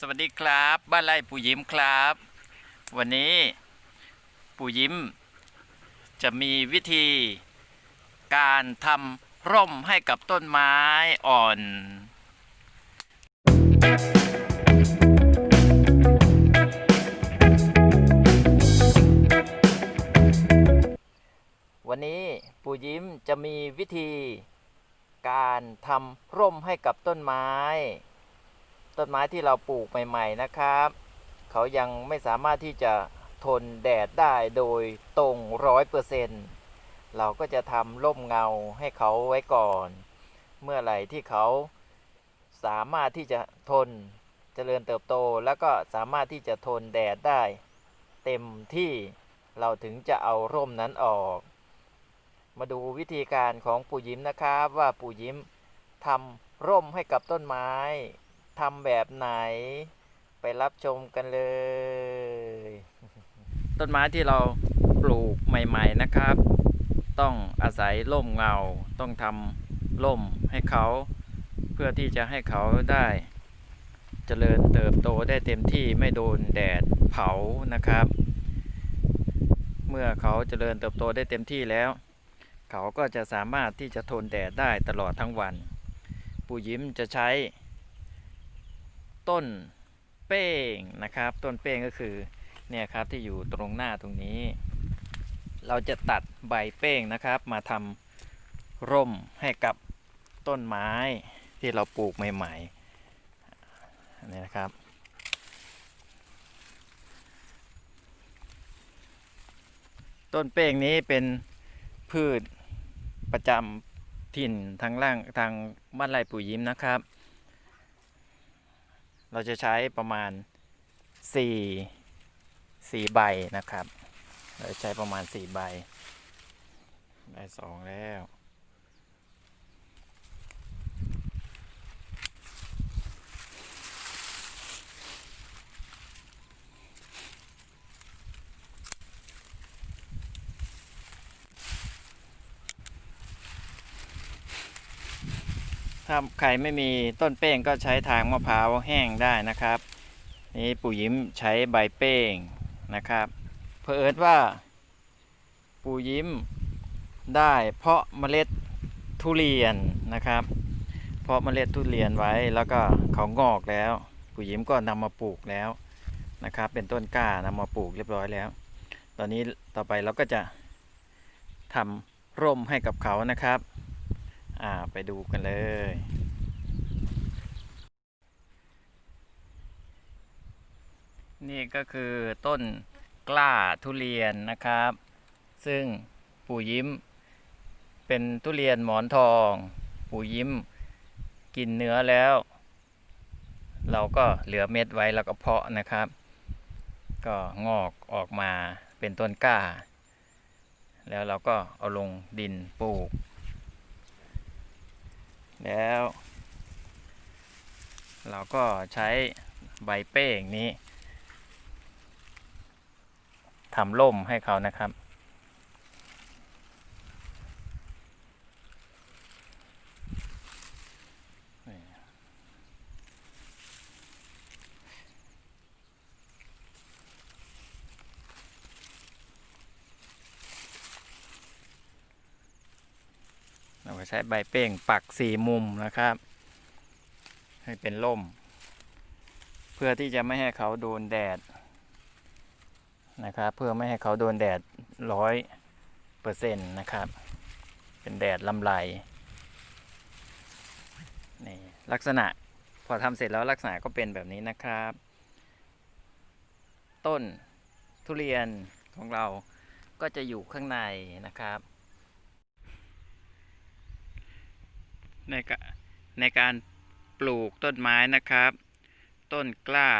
สวัสดีครับ บ้านไร่ปู่ยิ้มครับ วันนี้ปู่ยิ้ม จะมีวิธีการทำร่มให้กับต้นไม้อ่อน วันนี้ปู่ยิ้มจะมีวิธีการทำร่มให้กับต้นไม้ ต้นไม้ที่เราปลูกใหม่ ๆนะครับ เขายังไม่สามารถที่จะทนแดดได้โดยตรงร้อยเปอร์เซ็นต์เราก็จะทำร่มเงาให้เขาไว้ก่อน เมื่อไหร่ที่เขาสามารถที่จะทนเจริญเติบโตแล้วก็สามารถที่จะทนแดดได้ เต็มที่เราถึงจะเอาร่มนั้นออก มาดูวิธีการของปู่ยิ้มนะครับว่าปู่ยิ้มทำร่มให้กับต้นไม้ ทำแบบไหน ไปรับชมกันเลย ต้นไม้ที่เราปลูกใหม่ ๆนะครับ ต้องอาศัยร่มเงา ต้องทำร่มให้เขา เพื่อที่จะให้เขาได้เจริญเติบโตได้เต็มที่ไม่โดนแดดเผานะครับ เมื่อเขาเจริญเติบโตได้เต็มที่แล้ว เขาก็จะสามารถที่จะทนแดดได้ตลอดทั้งวัน ปู่ยิ้มจะใช้ ต้นเป้งนะครับ ต้นเป้งก็คือเนี่ยครับที่อยู่ตรงหน้าตรงนี้ เราจะตัดใบเป้งนะครับ มาทำร่มให้กับต้นไม้ที่เราปลูกใหม่ๆนนี่นะครับต้นเป้งนี้เป็นพืชประจำถิ่นทางล่างทางบ้านไร่ปู่ยิ้มนะครับ เราจะใช้ประมาณ 4 4 ใบนะครับ เราใช้ประมาณ 4 ใบ ได้สองแล้ว ถ้าใครไม่มีต้นเป้งก็ใช้ทางมะพร้าวแห้งได้นะครับ นี่ปู่ยิ้มใช้ใบเป้งนะครับเผอิญว่า ปู่ยิ้มได้เพาะเมล็ดทุเรียนนะครับ เพาะเมล็ดทุเรียนไว้แล้วก็เขางอกแล้ว ปู่ยิ้มก็นำมาปลูกแล้วนะครับ เป็นต้นกล้านำมาปลูกเรียบร้อยแล้ว ตอนนี้ต่อไปเราก็จะทำร่มให้กับเขานะครับ อ่าไปดูกันเลย นี่ก็คือต้นกล้าทุเรียนนะครับ ซึ่งปู่ยิ้ม เป็นทุเรียนหมอนทอง ปู่ยิ้มกินเนื้อแล้ว เราก็เหลือเม็ดไว้แล้วก็เพาะนะครับ ก็งอกออกมาเป็นต้นกล้า แล้วเราก็เอาลงดินปลูก แล้ว เราก็ใช้ใบเป้งนี้ทำร่มให้เขานะครับ ใช้ใบเป้งปักสี่มุมนะครับ ให้เป็นร่ม เพื่อที่จะไม่ให้เขาโดนแดดนะครับเพื่อไม่ให้เขาโดนแดดร้อยเปอร์เซ็นต์นะครับ เป็นแดดลำไรนี่ลักษณะพอทำเสร็จแล้วลักษณะก็เป็นแบบนี้นะครับ ต้นทุเรียนของเราก็จะอยู่ข้างในนะครับ ในกะในการปลูกต้นไม้นะครับ ต้นกล้า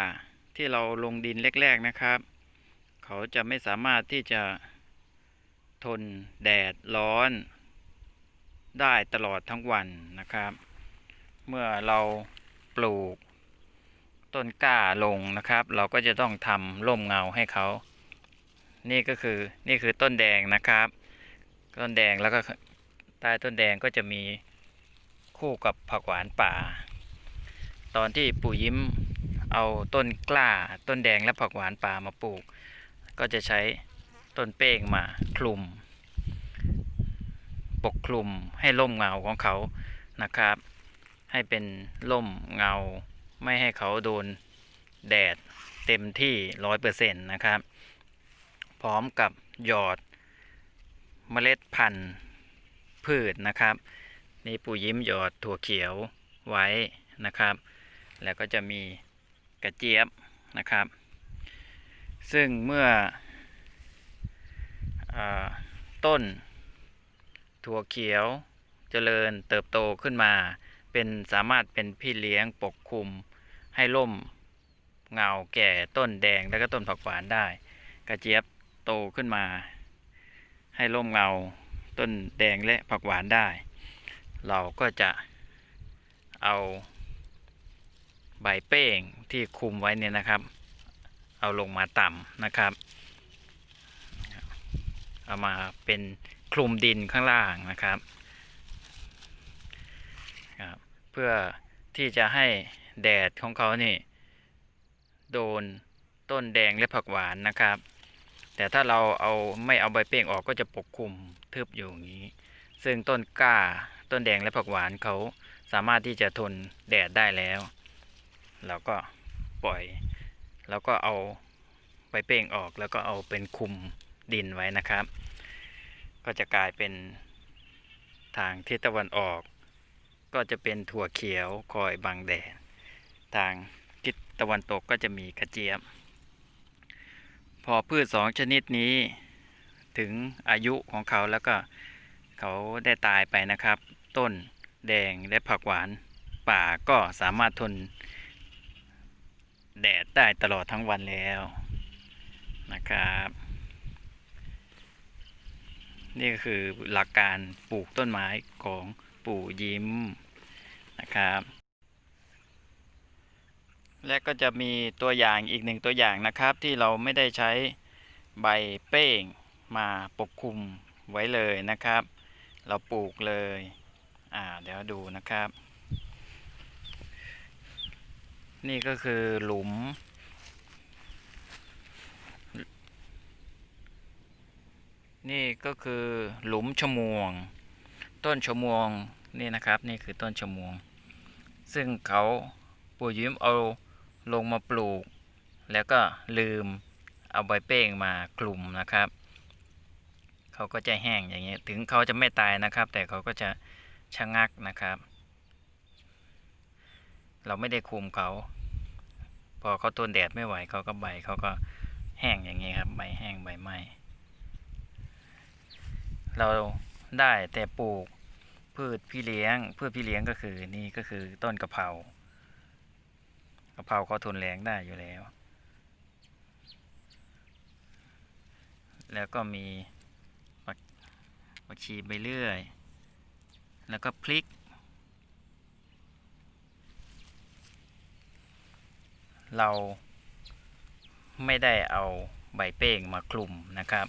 ที่เราลงดินแรก ๆนะครับ เขาจะไม่สามารถที่จะทนแดดร้อน ได้ตลอดทั้งวันนะครับ เมื่อเราปลูกต้นกล้าลงนะครับ เราก็จะต้องทำร่มเงาให้เขา นี่ก็คือนี่คือต้นแดงนะครับ ต้นแดงแล้วก็ใต้ต้นแดงก็จะมี คู่กับผักหวานป่า ตอนที่ปู่ยิ้มเอาต้นกล้าต้นแดงและผักหวานป่ามาปลูก ก็จะใช้ต้นเป้งมาคลุม ปกคลุมให้ร่มเงาของเขานะครับ ให้เป็นร่มเงา ไม่ให้เขาโดนแดดเต็มที่ร้อยเปอร์เซ็นต์นะครับ พร้อมกับหยอดเมล็ดพันธุ์พืชนะครับ นี่ปูยิ้มหยอดถั่วเขียวไว้นะครับ แล้วก็จะมีกระเจี๊ยบนะครับ ซึ่งเมื่ออต้นถั่วเขียวเจริญเติบโตขึ้นมา เป็นสามารถเป็นพี่เลี้ยงปกคลุมให้ร่มเงาแก่ต้นแดงแล้วก็ต้นผักหวานได้ กระเจี๊ยบโตขึ้นมา ให้ร่มเงาต้นแดงและผักหวานได้ เราก็จะเอาใบเป้งที่คุมไว้เนี่ยนะครับ เอาลงมาต่ำนะครับ เอามาเป็นคลุมดินข้างล่างนะครับครับเพื่อที่จะให้แดดของเขานี่ โดนต้นแดงและผักหวานนะครับ แต่ถ้าเราเอาไม่เอาใบเป้งออกก็จะปกคลุมทึบอยู่อย่างนี้ ซึ่งต้นกล้า ต้นแดงและผักหวานเขาสามารถที่จะทนแดดได้แล้วเราก็ปล่อย แล้วก็เอาใบเป้งออกแล้วก็เอาเป็นคุมดินไว้นะครับ ก็จะกลายเป็นทางทิศตะวันออก ก็จะเป็นถั่วเขียวคอยบังแดดทางทิศตะวันตกก็จะมีกระเจี๊ยบ พอพืชสองชนิดนี้ถึงอายุของเขาแล้วก็เขาได้ตายไปนะครับ ต้นแดงและผักหวานป่าก็สามารถทน แดดได้ตลอดทั้งวันแล้วนะครับ นี่ก็คือหลักการปลูกต้นไม้ของปู่ยิ้มนะครับ และก็จะมีตัวอย่างอีกหนึ่งตัวอย่างนะครับ ที่เราไม่ได้ใช้ใบเป้งมาปกคลุมไว้เลยนะครับ เราปลูกเลย อ่าเดี๋ยวดูนะครับ นี่ก็คือหลุม นี่ก็คือหลุมชะมวง ต้นชะมวงนี่นะครับนี่คือต้นชะมวง ซึ่งเขาปู่ยิ้มเอาลงมาปลูก แล้วก็ลืมเอาใบเป้งมาคลุมนะครับ เขาก็จะแห้งอย่างเงี้ยถึงเขาจะไม่ตายนะครับ แต่เขาก็จะ ชะงักนะครับ เราไม่ได้คุมเขา พอเขาทนแดดไม่ไหวเขาก็ใบเขาก็แห้งอย่างนี้ครับใบแห้งใบไหมเราได้แต่ปลูกพืชพี่เลี้ยงพืชพี่เลี้ยงก็คือนี่ก็คือต้นกะเพรากะเพราเขาทนแรงได้อยู่แล้ว แล้วก็มีผักผักชีไปเรื่อย แล้วก็พริก เราไม่ได้เอาใบเป้งมาคลุมนะครับ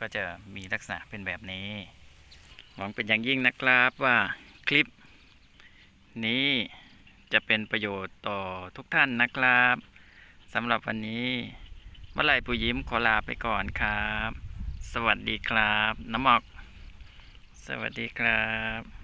ก็จะมีลักษณะเป็นแบบนี้ หวังเป็นอย่างยิ่งนะครับว่าคลิปนี้จะเป็นประโยชน์ต่อทุกท่านนะครับสำหรับวันนี้เมื่อไหร่ปูยิ้มขอลาไปก่อนครับ สวัสดีครับ น้ำหมอก สวัสดีครับ